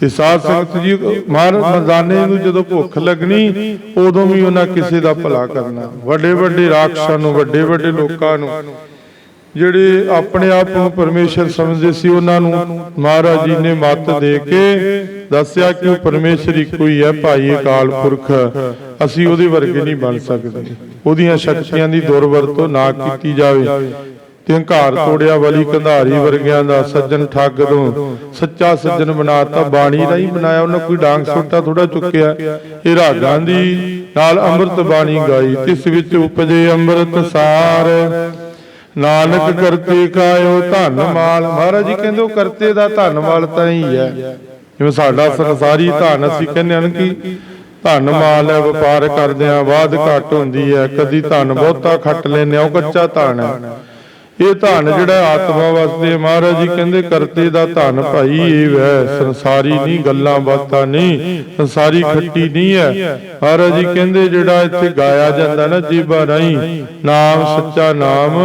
ਤੇ ਸਾਧ ਸੰਗਤ ਜੀ ਮਹਾਰਾਜ ਮਰਦਾਨੇ ਨੂੰ ਜਦੋਂ ਭੁੱਖ ਲੱਗਣੀ, ਉਦੋਂ ਵੀ ਉਹਨਾਂ ਕਿਸੇ ਦਾ ਭਲਾ ਕਰਨਾ। ਵੱਡੇ ਵੱਡੇ ਰਾਖਸ਼ਾਂ ਨੂੰ ਵੱਡੇ ਵੱਡੇ ਲੋਕਾਂ ਨੂੰ। ਜਿਹੜੇ ਆਪਣੇ ਆਪ ਨੂੰ ਪਰਮੇਸ਼ਰ ਸਮਝਦੇ ਸੀ, ਉਹਨਾਂ ਨੂੰ ਮਹਾਰਾਜ ਜੀ ਨੇ ਮੱਤ ਦੇ ਕੇ ਦੱਸਿਆ ਕਿ ਉਹ ਪਰਮੇਸ਼ਰ ਇੱਕੋ ਹੀ ਹੈ ਭਾਈ ਅਕਾਲ ਪੁਰਖ। ਅਸੀਂ ਉਹਦੇ ਵਰਗੇ ਨਹੀਂ ਬਣ ਸਕਦੇ। ਉਹਦੀਆਂ ਸ਼ਕਤੀਆਂ ਦੀ ਦੁਰਵਰਤੋਂ ਨਾ ਕੀਤੀ ਜਾਵੇ। ਤੇ ਹੰਕਾਰ ਤੋੜਿਆ ਵਾਲੀ ਕੰਧਾਰੀ ਵਰਗਿਆਂ ਦਾ ਸੱਜਣ ਠੱਗ ਤੋਂ ਸੱਚਾ ਸੱਜਣ ਬਣਾਤਾ, ਬਾਣੀ ਰਾਹੀਂ ਬਣਾਇਆ। ਉਹਨਾਂ ਕੋਈ ਡਾਂਗ ਸੋਟਾ ਥੋੜਾ ਚੁੱਕਿਆ। ਇਹ ਰਾਗਾਂ ਦੀ ਨਾਲ ਅੰਮ੍ਰਿਤ ਬਾਣੀ ਗਾਈ। ਤਿਸ ਵਿੱਚ ਉਪਜੇ ਅੰਮ੍ਰਿਤ ਸਾਰ ਨਾਨਕ ਕਰਤੇ ਕਾਇਓ ਧਨ ਮਾਲ। ਮਹਾਰਾਜ ਜੀ ਕਹਿੰਦੇ ਉਹ ਕਰਤੇ ਦਾ ਧਨ ਮਾਲ ਤਾਂ ਹੀ ਹੈ। ਜਿਵੇਂ ਸਾਡਾ ਸੰਸਾਰੀ ਧਨ ਅਸੀਂ ਕਹਿੰਦੇ ਹਾਂ ਕਿ ਧਨ ਮਾਲ ਹੈ ਵਪਾਰ ਕਰਦੇ ਆ ਬਾਦ ਘਟ ਹੁੰਦੀ ਹੈ ਕਦੀ ਧਨ ਬਹੁਤਾ ਖੱਟ ਲੈਨੇ ਉਹ ਕੱਚਾ ਧਨ ਹੈ। ਇਹ ਧਨ ਜਿਹੜਾ ਆਤਮਾ ਵਾਸਤੇ ਮਹਾਰਾਜ ਜੀ ਕਹਿੰਦੇ ਕਰਤੇ ਦਾ ਧਨ ਭਾਈ ਇਹ ਹੈ ਸੰਸਾਰੀ ਨਹੀਂ ਗੱਲਾਂ ਬਾਤਾਂ ਨਹੀਂ ਸੰਸਾਰੀ ਖੱਟੀ ਨਹੀਂ ਹੈ। ਮਹਾਰਾਜ ਜੀ ਕਹਿੰਦੇ ਜਿਹੜਾ ਇੱਥੇ ਗਾਇਆ ਜਾਂਦਾ ਨਾ ਜੀਬਾ ਰਾਹੀਂ ਨਾਮ ਸੱਚਾ ਨਾਮ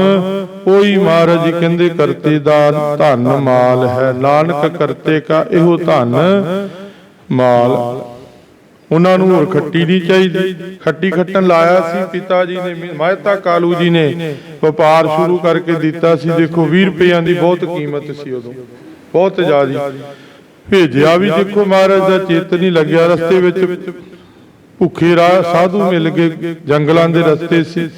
ਕੋਈ ਮਹਾਰਾਜ ਜੀ ਕਹਿੰਦੇ ਕਰਤੇ ਦਾ ਧਨ ਮਾਲ ਹੈ, ਨਾਨਕ ਕਰਤੇ ਕਾ ਇਹੋ ਧਨ ਮਾਲ। ਉਹਨਾਂ ਨੂੰ ਹੋਰ ਖੱਟੀ ਨਹੀਂ ਚਾਹੀਦੀ। ਖੱਟੀ ਖੱਟਣ ਲਾਇਆ ਸੀ ਪਿਤਾ ਜੀ ਨੇ ਮਹਿਤਾ ਕਾਲੂ ਜੀ ਨੇ ਵਪਾਰ ਸ਼ੁਰੂ ਕਰਕੇ ਦਿੱਤਾ ਸੀ। ਦੇਖੋ 20 ਰੁਪਈਆਂ ਦੀ ਬਹੁਤ ਕੀਮਤ ਸੀ ਉਦੋਂ। ਬਹੁਤ ਜ਼ਿਆਦੀ। ਭੇਜਿਆ ਵੀ ਦੇਖੋ ਮਹਾਰਾਜ ਦਾ ਚੇਤ ਨਹੀਂ ਲੱਗਿਆ। ਰਸਤੇ ਵਿੱਚ ਭੁੱਖੇ ਰਾਹ, ਸਾਧੂ ਮਿਲ ਗਏ, ਜੰਗਲਾਂ ਦੇ ਰਸਤੇ ਸੀ।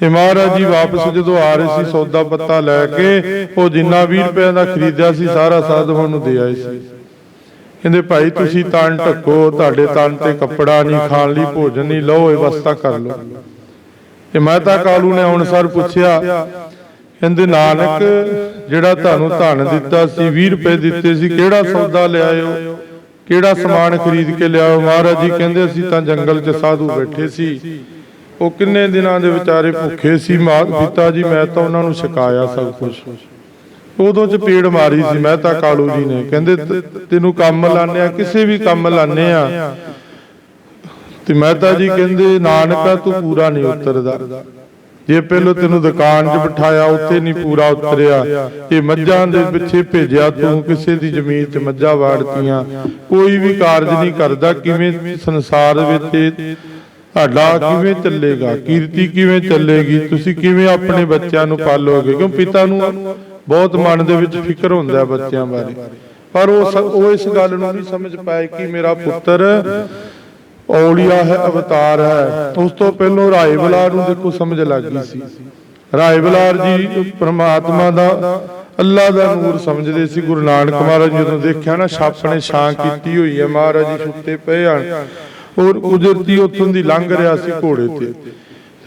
ਤੇ ਮਹਾਰਾਜ ਜੀ ਵਾਪਸ ਜਦੋਂ ਆ ਰਹੇ ਸੀ, ਸੌਦਾ ਪੱਤਾ ਲੈ ਕੇ, ਉਹ ਜਿੰਨਾ 20 ਰੁਪਏ ਦਾ ਖਰੀਦਿਆ ਸੀ, ਸਾਰਾ ਸਾਧੂਆਂ ਨੂੰ ਦੇ ਆਏ ਸੀ। ਕਹਿੰਦੇ, ਭਾਈ, ਤੁਸੀਂ ਤਨ ਢੱਕੋ, ਤੁਹਾਡੇ ਤਨ ਤੇ ਕੱਪੜਾ ਨਹੀਂ, ਖਾਣ ਲਈ ਭੋਜਨ ਨਹੀਂ, ਲਓ, ਇਹ ਵਸਤਾ ਕਰ ਲਓ। ਤੇ ਮਹਿਤਾ ਕਾਲੂ ਨੇ ਹੁਣ ਸਰ ਪੁੱਛਿਆ, ਕਹਿੰਦੇ, ਨਾਨਕ, ਜਿਹੜਾ ਤੁਹਾਨੂੰ ਧਨ ਦਿੱਤਾ ਸੀ 20 ਰੁਪਏ ਦਿੱਤੇ ਸੀ, ਕਿਹੜਾ ਸੌਦਾ ਲਿਆਇਓ ਕਿਹੜਾ ਸਮਾਨ ਖਰੀਦ ਕੇ ਲਿਆਇਓ ਮਹਾਰਾਜ ਜੀ ਕਹਿੰਦੇ, ਅਸੀਂ ਤਾਂ ਜੰਗਲ 'ਚ ਸਾਧੂ ਬੈਠੇ ਸੀ। ਉਹ ਕਿੰਨੇ ਦਿਨਾਂ ਦੇ ਵਿਚਾਰੇ ਭੁੱਖੇ ਸੀ? ਮਾਤ ਪਿਤਾ ਜੀ, ਮੈਂ ਤਾਂ ਉਹਨਾਂ ਨੂੰ ਛਕਾਇਆ ਸਭ ਕੁਝ ਉਦੋਂ ਚ ਪੀੜ ਮਾਰੀ ਸੀ ਮਹਿਤਾ ਕਾਲੂ ਜੀ ਨੇ। ਕਹਿੰਦੇ ਤੈਨੂੰ ਕੰਮ ਲਾਣੇ ਕਿਸੇ ਵੀ ਕੰਮ ਲਾਣੇ ਆ ਤੇ ਮਹਿਤਾ ਜੀ ਕਹਿੰਦੇ, ਨਾਨਕਾ, ਤੂੰ ਪੂਰਾ ਨਹੀਂ ਉਤਰਦਾ। ਜੇ ਪਹਿਲੋਂ ਤੈਨੂੰ ਦੁਕਾਨ 'ਚ ਬਿਠਾਇਆ, ਉੱਥੇ ਨਹੀਂ ਪੂਰਾ ਉਤਰਿਆ। ਇਹ ਮੱਝਾਂ ਦੇ ਪਿੱਛੇ ਭੇਜਿਆ, ਤੂੰ ਕਿਸੇ ਦੀ ਜ਼ਮੀਨ ਤੇ ਮੱਝਾਂ ਵਾੜਤੀਆਂ। ਕੋਈ ਵੀ ਕਾਰਜ ਨਹੀਂ ਕਰਦਾ, ਕਿਵੇਂ ਸੰਸਾਰ ਵਿੱਚ ਤੁਹਾਡਾ ਕਿਵੇਂ ਚੱਲੇਗਾ? ਕੀਰਤੀ ਕਿਵੇਂ ਚੱਲੇਗੀ? ਤੁਸੀਂ ਕਿਵੇਂ ਆਪਣੇ ਬੱਚਿਆਂ ਨੂੰ ਪਾਲੋਗੇ? ਕਿਉਂ ਪਿਤਾ ਨੂੰ ਬਹੁਤ ਮਨ ਦੇ ਵਿੱਚ ਫਿਕਰ ਹੁੰਦਾ ਹੈ ਬੱਚਿਆਂ ਬਾਰੇ। ਪਰ ਉਹ ਉਹ ਇਸ ਗੱਲ ਨੂੰ ਨਹੀਂ ਸਮਝ ਪਾਏ ਕਿ ਮੇਰਾ ਪੁੱਤਰ ਔਲੀਆ ਹੈ ਅਵਤਾਰ ਹੈ। ਉਸ ਤੋਂ ਪਹਿਲਾਂ ਰਾਏ ਬਲਾਰ ਨੂੰ ਦੇਖੋ ਸਮਝ ਲੱਗ ਗਈ ਸੀ। ਰਾਏ ਬਲਾਰ ਜੀ ਪ੍ਰਮਾਤਮਾ ਦਾ ਅੱਲਾ ਦਾ ਨੂਰ ਸਮਝਦੇ ਸੀ। ਗੁਰੂ ਨਾਨਕ ਮਹਾਰਾਜ ਜਦੋਂ ਦੇਖਿਆ ਨਾ ਛਾਪ ਨੇ ਛਾਂ ਕੀਤੀ ਹੋਈ ਹੈ। ਮਹਾਰਾਜ ਜੀ ਸੁੱਤੇ ਪਏ ਹਨ। ਔਰ ਕੁਦਰਤੀ ਉੱਥੋਂ ਦੀ ਲੰਘ ਰਿਹਾ ਸੀ ਘੋੜੇ ਤੇ।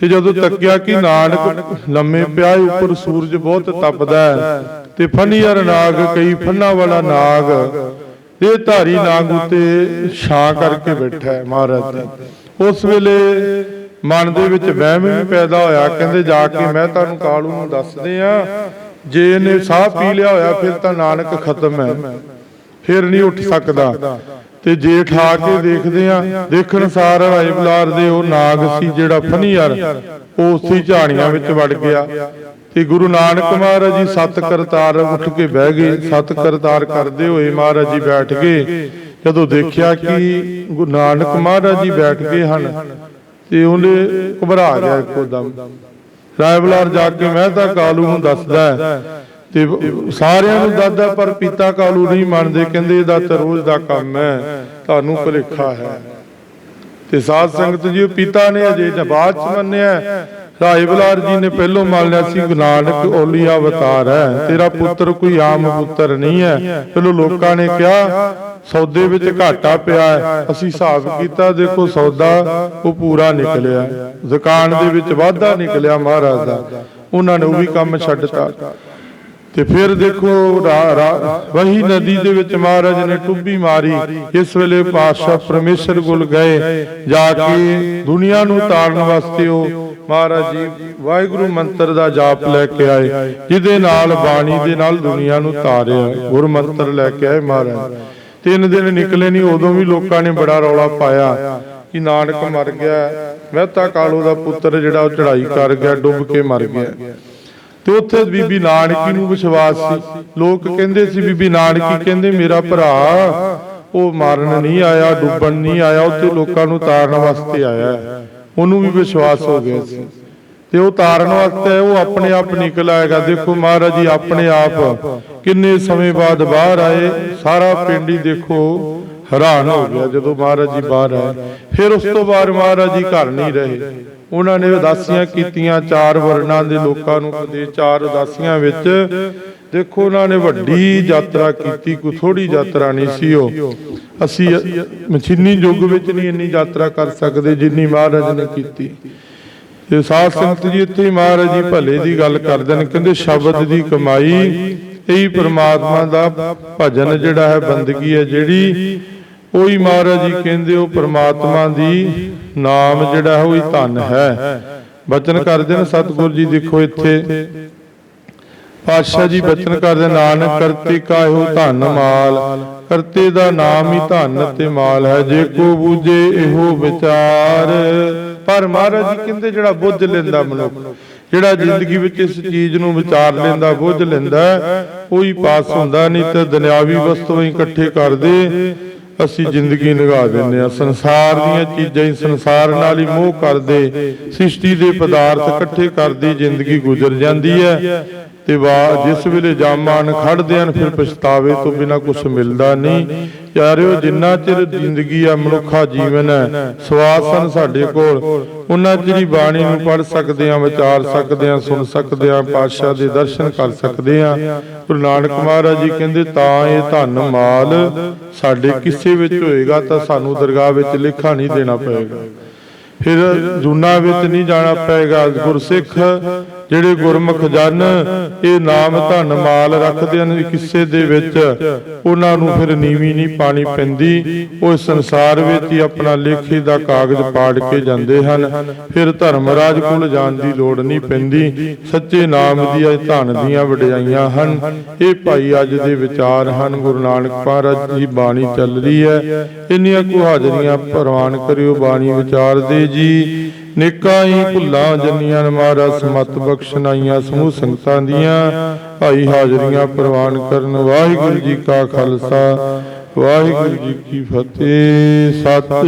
ਤੇ ਜਦੋਂ ਤੱਕਿਆ ਕਿ ਨਾਨਕ ਲੰਮੇ ਪਿਆ ਉੱਪਰ ਸੂਰਜ ਬਹੁਤ ਤਪਦਾ ਹੈ ਤੇ ਫਨੀਅਰ ਨਾਗ, ਕਈ ਫੰਨਾ ਵਾਲਾ ਨਾਗ, ਇਹ ਧਾਰੀ ਨਾਗ ਉਤੇ ਛਾਂ ਕਰਕੇ ਬੈਠਾ ਹੈ ਮਹਾਰਾਜ ਜੀ। ਉਸ ਵੇਲੇ ਮਨ ਦੇ ਵਿੱਚ ਵਹਿਮ ਵੀ ਪੈਦਾ ਹੋਇਆ, ਕਹਿੰਦੇ ਜਾ ਕੇ ਮੈਂ ਤੁਹਾਨੂੰ ਕਾਲੂ ਨੂੰ ਦੱਸਦੇ ਆ ਜੇ ਇਹਨੇ ਸਾਹ ਪੀ ਲਿਆ ਹੋਇਆ ਫਿਰ ਤਾਂ ਨਾਨਕ ਖਤਮ ਹੈ, ਫਿਰ ਨਹੀਂ ਉੱਠ ਸਕਦਾ। ਤੇ ਜੇਠ ਆ ਕੇ ਦੇਖਦੇ ਆ ਦੇਖਣ ਸਾਰ ਰਾਏ ਬਲਾਰ ਦੇ ਉਹ ਨਾਗ ਸੀ ਜਿਹੜਾ ਫਨੀਅਰ ਉਹ ਉਸੇ ਝਾੜੀਆਂ ਵਿੱਚ ਵੜ ਗਿਆ। ਤੇ ਗੁਰੂ ਨਾਨਕ ਮਹਾਰਾਜ ਜੀ ਸਤ ਕਰਤਾਰ ਉੱਠ ਕੇ ਬਹਿ ਗਏ ਸਤ ਕਰਤਾਰ ਕਰਦੇ ਹੋਏ ਮਹਾਰਾਜ ਜੀ ਬੈਠ ਗਏ। ਜਦੋਂ ਦੇਖਿਆ ਕਿ ਗੁਰੂ ਨਾਨਕ ਮਹਾਰਾਜ ਜੀ ਬੈਠ ਗਏ ਹਨ ਤੇ ਉਹਨੇ ਘਬਰਾ ਗਿਆ ਇੱਕੋ ਦਮ। ਰਾਇਬਲਾਰ ਜਾ ਕੇ ਮਹਿਤਾ ਕਾਲੂ ਨੂੰ ਦੱਸਦਾ। ਤੇ ਸਾਰਿਆਂ ਨੂੰ ਦੱਸਦਾ ਪਰ ਪਿਤਾ ਕਾਲੂ ਨਹੀਂ ਮੰਨਦੇ, ਕਹਿੰਦੇ ਇਹਦਾ ਤਾਂ ਰੋਜ਼ ਦਾ ਕੰਮ ਹੈ, ਤੁਹਾਨੂੰ ਭੁਲੇਖਾ ਹੈ। ਤੇ ਸਾਧ ਸੰਗਤ ਜੀ ਪਿਤਾ ਨੇ ਅਜੇ ਬਾਅਦ ਚ ਮੰਨਿਆ ਰਾਏ ਬਲਾਰ ਜੀ ਨੇ ਪਹਿਲੋਂ ਮੰਨ ਲਿਆ ਸੀ, ਗੁਰੂ ਨਾਨਕ ਅਵਤਾਰ ਹੈ, ਤੇਰਾ ਪੁੱਤਰ ਕੋਈ ਆਮ ਪੁੱਤਰ ਨਹੀਂ ਹੈ। ਚਲੋ ਲੋਕਾਂ ਨੇ ਕਿਹਾ, ਸੌਦੇ ਵਿੱਚ ਘਾਟਾ ਪਿਆ ਹੈ, ਅਸੀਂ ਹਿਸਾਬ ਕੀਤਾ, ਦੇਖੋ ਸੌਦਾ ਉਹ ਪੂਰਾ ਨਿਕਲਿਆ। ਦੁਕਾਨ ਦੇ ਵਿੱਚ ਵਾਧਾ ਨਿਕਲਿਆ ਮਹਾਰਾਜ ਦਾ। ਉਹਨਾਂ ਨੇ ਉਹ ਵੀ ਕੰਮ ਛੱਡਤਾ। ਤੇ ਫਿਰ ਦੇਖੋ ਰਾ- ਰਾ- ਵਹੀ ਨਦੀ ਦੇ ਵਿੱਚ ਮਹਾਰਾਜ ਨੇ ਟੁੱਬੀ ਮਾਰੀ। ਇਸ ਵੇਲੇ ਪਾਤਸ਼ਾਹ ਪਰਮੇਸ਼ਰ ਕੋਲ ਗਏ। ਜਾ ਕੇ ਦੁਨੀਆ ਨੂੰ ਤਾਰਨ ਵਾਸਤੇ ਉਹ ਮਹਾਰਾਜ ਜੀ ਵਾਹਿਗੁਰੂ ਮੰਤਰ ਦਾ ਜਾਪ ਲੈ ਕੇ ਆਏ। ਜਿਹਦੇ ਨਾਲ ਬਾਣੀ ਦੇ ਨਾਲ ਦੁਨੀਆ ਨੂੰ ਤਾਰਿਆ। ਗੁਰ ਮੰਤਰ ਲੈ ਕੇ ਆਏ ਮਹਾਰਾਜ। ਤਿੰਨ ਦਿਨ ਨਿਕਲੇ ਨਹੀਂ ਉਦੋਂ ਵੀ ਲੋਕਾਂ ਨੇ ਬੜਾ ਰੌਲਾ ਪਾਇਆ ਕਿ ਨਾਨਕ ਮਰ ਗਿਆ। ਮਹਿਤਾ ਕਾਲੂ ਦਾ ਪੁੱਤਰ ਜਿਹੜਾ ਉਹ ਚੜਾਈ ਕਰ ਗਿਆ ਡੁੱਬ ਕੇ ਮਰ ਗਿਆ। ਤੇ ਉੱਥੇ ਬੀਬੀ ਨਾਨਕੀ ਨੂੰ ਵਿਸ਼ਵਾਸ ਸੀ। ਲੋਕ ਕਹਿੰਦੇ ਸੀ, ਬੀਬੀ ਨਾਨਕੀ, ਕਹਿੰਦੇ ਮੇਰਾ ਭਰਾ, ਉਹ ਮਾਰਨ ਨਹੀਂ ਆਇਆ, ਡੁੱਬਣ ਨਹੀਂ ਆਇਆ, ਉੱਥੇ ਲੋਕਾਂ ਨੂੰ ਤਾਰਨ ਵਾਸਤੇ ਆਇਆ ਉਹਨੂੰ ਵੀ ਵਿਸ਼ਵਾਸ ਹੋ ਗਿਆ ਸੀ। ਤੇ ਉਹ ਤਾਰਨ ਵਾਸਤੇ ਉਹ ਆਪਣੇ ਆਪ ਨਿਕਲ ਆਏਗਾ। ਦੇਖੋ ਮਹਾਰਾਜ ਜੀ, ਆਪਣੇ ਆਪ ਕਿੰਨੇ ਸਮੇਂ ਬਾਅਦ ਬਾਹਰ ਆਏ, ਸਾਰਾ ਪਿੰਡ ਹੀ ਦੇਖੋ ਹੈਰਾਨ ਹੋ ਗਿਆ ਜਦੋਂ ਮਹਾਰਾਜ ਜੀ ਬਾਹਰ ਆਏ। ਫਿਰ ਉਸ ਤੋਂ ਬਾਅਦ ਮਹਾਰਾਜ ਜੀ ਘਰ ਨਹੀਂ ਰਹੇ। ਉਹਨਾਂ ਨੇ ਉਦਾਸੀਆਂ ਕੀਤੀਆਂ ਚਾਰ ਵਰਣਾਂ ਦੇ ਲੋਕਾਂ ਨੂੰ ਕਦੇ ਚਾਰ ਉਦਾਸੀਆਂ ਵਿੱਚ। ਦੇਖੋ, ਉਹਨਾਂ ਨੇ ਵੱਡੀ ਯਾਤਰਾ ਕੀਤੀ, ਕੋਈ ਥੋੜੀ ਯਾਤਰਾ ਨਹੀਂ ਸੀ ਉਹ। ਅਸੀਂ ਮਸ਼ੀਨੀ ਯੁੱਗ ਵਿੱਚ ਨਹੀਂ ਇੰਨੀ ਯਾਤਰਾ ਕਰ ਸਕਦੇ ਜਿੰਨੀ ਮਹਾਰਾਜ ਨੇ ਕੀਤੀ। ਤੇ ਸਾਧ ਸੰਗਤ ਜੀ, ਇੱਥੇ ਮਹਾਰਾਜ ਜੀ ਭਲੇ ਦੀ ਗੱਲ ਕਰਦੇ ਨੇ, ਕਹਿੰਦੇ ਸ਼ਬਦ ਦੀ ਕਮਾਈ, ਇਹੀ ਪ੍ਰਮਾਤਮਾ ਦਾ ਭਜਨ ਜਿਹੜਾ ਹੈ, ਬੰਦਗੀ ਹੈ ਜਿਹੜੀ। ਉਹੀ ਮਹਾਰਾਜ ਜੀ ਕਹਿੰਦੇ, ਉਹ ਪ੍ਰਮਾਤਮਾ ਦੀ ਨਾਮ ਜਿਹੜਾ ਹੈ ਉਹੀ ਧਨ ਹੈ। ਬਚਨ ਕਰਦੇ ਨੇ ਸਤਿਗੁਰੂ ਜੀ ਦੇਖੋ ਇੱਥੇ। ਪਾਤਸ਼ਾਹ ਜੀ ਬਚਨ ਕਰਦੇ ਨਾਨਕ ਕਰਤੇ ਕਾਹੋ ਧਨ ਮਾਲ। ਕਰਤੇ ਦਾ ਨਾਮ ਹੀ ਧਨ ਤੇ ਮਾਲ ਹੈ। ਜੇ ਕੋ ਬੂਝੇ ਇਹੋ ਵਿਚਾਰ। ਪਰ ਮਹਾਰਾਜ ਜੀ ਕਹਿੰਦੇ ਜਿਹੜਾ ਬੁੱਝ ਲੈਂਦਾ ਮਨੁੱਖ ਜਿਹੜਾ ਜ਼ਿੰਦਗੀ ਵਿੱਚ ਇਸ ਚੀਜ਼ ਨੂੰ ਵਿਚਾਰ ਲੈਂਦਾ ਬੁੱਝ ਲੈਂਦਾ ਉਹੀ ਪਾਸ ਹੁੰਦਾ ਨਹੀਂ ਤੇ ਦੁਨਿਆਵੀ ਵਸਤੂਆਂ ਹੀ ਇਕੱਠੇ ਕਰਦੇ। ਅਸੀਂ ਜ਼ਿੰਦਗੀ ਨਿਭਾ ਦਿੰਦੇ ਆ ਸੰਸਾਰ ਦੀਆਂ ਚੀਜ਼ਾਂ ਹੀ ਸੰਸਾਰ ਨਾਲ ਹੀ ਮੋਹ ਕਰਦੇ ਸ੍ਰਿਸ਼ਟੀ ਦੇ ਪਦਾਰਥ ਇਕੱਠੇ ਕਰਦੀ ਜ਼ਿੰਦਗੀ ਗੁਜ਼ਰ ਜਾਂਦੀ ਹੈ। ਤੇ ਵਾ ਜਿਸ ਵੇਲੇ ਜਾਮਾਨ ਖੜਦੇ ਹਨ ਫਿਰ ਪਛਤਾਵੇ ਤੋਂ ਬਿਨਾ ਕੁਝ ਮਿਲਦਾ ਨਹੀਂ। ਯਾਰਿਓ ਜਿੰਨਾ ਚਿਰ ਜ਼ਿੰਦਗੀ ਆ, ਮਨੁੱਖਾ ਜੀਵਨ ਹੈ, ਸਵਾਸਨ ਸਾਡੇ ਕੋਲ। ਉਹਨਾਂ ਚਿਰ ਬਾਣੀ ਨੂੰ ਪੜ ਸਕਦੇ ਆ ਵਿਚਾਰ ਸਕਦੇ ਆ ਸੁਣ ਸਕਦੇ ਆ ਪਾਤਸ਼ਾਹ ਦੇ ਦਰਸ਼ਨ ਕਰ ਸਕਦੇ ਆ ਗੁਰੂ ਨਾਨਕ ਮਹਾਰਾਜ ਜੀ ਕਹਿੰਦੇ, ਤਾਂ ਇਹ ਧਨ ਮਾਲ ਸਾਡੇ ਕਿਸੇ ਵਿੱਚ ਹੋਏਗਾ ਤਾਂ ਸਾਨੂੰ ਦਰਗਾਹ ਵਿੱਚ ਲੇਖਾ ਨਹੀਂ ਦੇਣਾ ਪਏਗਾ। ਫਿਰ ਜੁਨਾ ਵਿੱਚ ਨਹੀਂ ਜਾਣਾ ਪਏਗਾ। ਗੁਰਸਿੱਖ ਜਿਹੜੇ ਗੁਰਮੁਖ ਜਨ, ਇਹ ਨਾਮ ਧਨ ਮਾਲ ਰੱਖਦੇ ਹਨ ਕਿਸੇ ਦੇ ਵਿੱਚ। ਉਹਨਾਂ ਨੂੰ ਫਿਰ ਨੀਵੀਂ ਨਹੀਂ ਪਾਣੀ ਪੈਂਦੀ। ਉਹ ਸੰਸਾਰ ਵਿੱਚ ਹੀ ਆਪਣਾ ਲੇਖੇ ਦਾ ਕਾਗਜ਼ ਪਾੜ ਕੇ ਜਾਂਦੇ ਹਨ। ਫਿਰ ਧਰਮਰਾਜ ਕੋਲ ਜਾਣ ਦੀ ਲੋੜ ਨਹੀਂ ਪੈਂਦੀ। ਸੱਚੇ ਨਾਮ ਦੀ ਦੀਆਂ ਧਨ ਦੀਆਂ ਵਡਿਆਈਆਂ ਹਨ। ਇਹ ਭਾਈ ਅੱਜ ਦੇ ਵਿਚਾਰ ਹਨ। ਗੁਰੂ ਨਾਨਕ ਮਹਾਰਾਜ ਦੀ ਬਾਣੀ ਚੱਲ ਰਹੀ ਹੈ। ਇੰਨੀਆਂ ਕੁ ਹਾਜ਼ਰੀਆਂ ਪ੍ਰਵਾਨ ਕਰਿਓ ਬਾਣੀ ਵਿਚਾਰ ਦੇ ਜੀ। ਨੇਕਾਂ ਹੀ ਭੁੱਲਾਂ ਜੰਨੀਆਂ ਮਹਾਰਾਜ ਸਮਤ ਬਖਸ਼ਨਾਈਆਂ ਸਮੂਹ ਸੰਗਤਾਂ ਦੀਆਂ। ਭਾਈ ਹਾਜ਼ਰੀਆਂ ਪ੍ਰਵਾਨ ਕਰਨ। ਵਾਹਿਗੁਰੂ ਜੀ ਕਾ ਖਾਲਸਾ। ਵਾਹਿਗੁਰੂ ਜੀ ਕੀ ਫਤਿਹ। ਸਤਿ